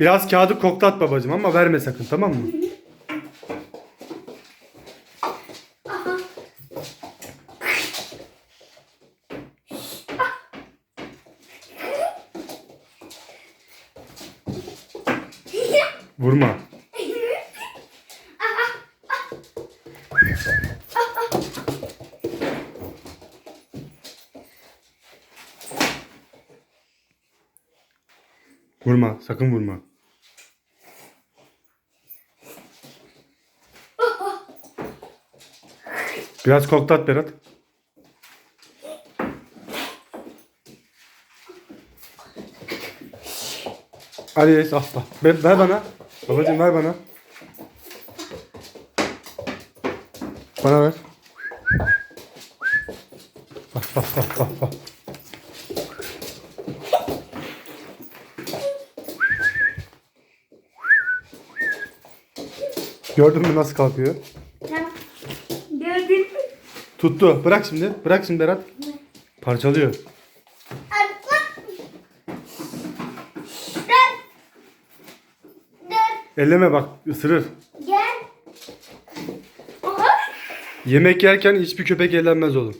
Biraz kağıdı koklat babacığım ama verme sakın tamam mı? Vurma. Vurma, sakın vurma. Biraz koklat Berat. Hadi al, al. Ver, ver bana. Babacığım ver bana. Bana ver. Bak bak bak bak bak. Gördün mü nasıl kalkıyor? Gördün mü? Tuttu. Bırak şimdi. Bırak şimdi Berat. Parçalıyor. Elleme bak ısırır. Gel. Oha. Yemek yerken hiçbir köpek ellenmez oğlum.